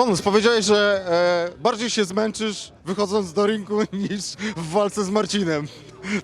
Bonus, powiedziałeś, że e, bardziej się zmęczysz wychodząc do ringu niż w walce z Marcinem.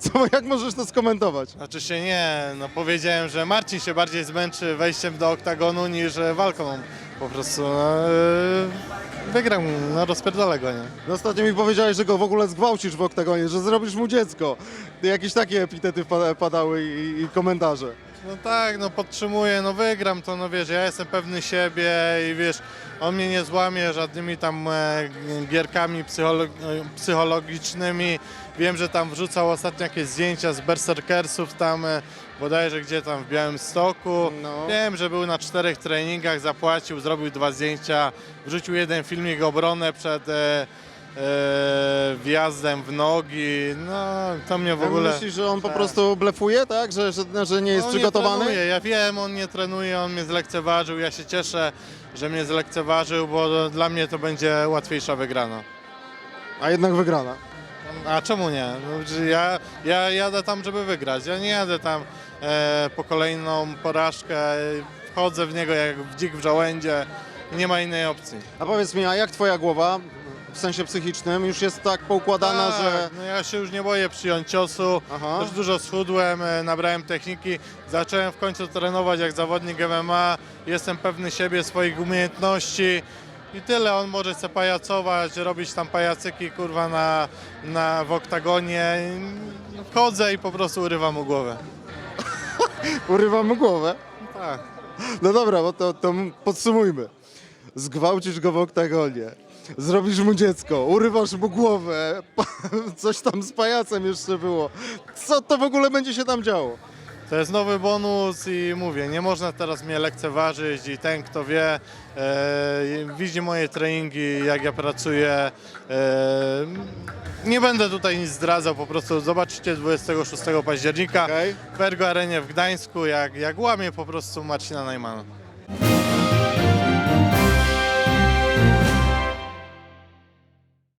Co, jak możesz to skomentować? Znaczy się nie, no powiedziałem, że Marcin się bardziej zmęczy wejściem do oktagonu niż e, walką. Po prostu no, e, wygram, no rozpierdolę go, nie? No ostatnio mi powiedziałeś, że go w ogóle zgwałcisz w oktagonie, że zrobisz mu dziecko. Jakieś takie epitety wpa- padały i, i komentarze. No tak, no podtrzymuję, no wygram to, no wiesz, ja jestem pewny siebie i wiesz, on mnie nie złamie żadnymi tam e, gierkami psycholo- psychologicznymi. Wiem, że tam wrzucał ostatnio jakieś zdjęcia z berserkersów tam, e, bodajże gdzie tam w Białymstoku. No. Wiem, że był na czterech treningach, zapłacił, zrobił dwa zdjęcia, wrzucił jeden filmik obronę przed e, e, wjazdem w nogi, no to mnie w ogóle... Myślisz, że on po Tak. prostu blefuje, tak? Że, że, że nie jest On przygotowany? Nie trenuje. ja wiem, on nie trenuje, on mnie zlekceważył. Ja się cieszę, że mnie zlekceważył, bo dla mnie to będzie łatwiejsza wygrana. A jednak wygrana. A czemu nie? No, ja, ja jadę tam, żeby wygrać. Ja nie jadę tam e, po kolejną porażkę. Wchodzę w niego jak w dzik w żołędzie nie ma innej opcji. A powiedz mi, a jak twoja głowa w sensie psychicznym już jest tak poukładana, Tak, że... no ja się już nie boję przyjąć ciosu. Aha. Też dużo schudłem, e, nabrałem techniki. Zacząłem w końcu trenować jak zawodnik MMA. Jestem pewny siebie, swoich umiejętności. I tyle, on może se pajacować, robić tam pajacyki, kurwa, na, na, w oktagonie. I Wchodzę i po prostu urywam mu głowę. Urywa mu głowę? Tak. No dobra, bo to, to podsumujmy. Zgwałcisz go w oktagonie, zrobisz mu dziecko, urywasz mu głowę, coś tam z pajacem jeszcze było. Co to w ogóle będzie się tam działo? To jest nowy bonus i mówię, nie można teraz mnie lekceważyć i ten, kto wie, e, widzi moje treningi, jak ja pracuję. E, nie będę tutaj nic zdradzał, po prostu zobaczycie 26 października Okej. w Ergo Arenie w Gdańsku, jak, jak łamie po prostu Marcina Najmana.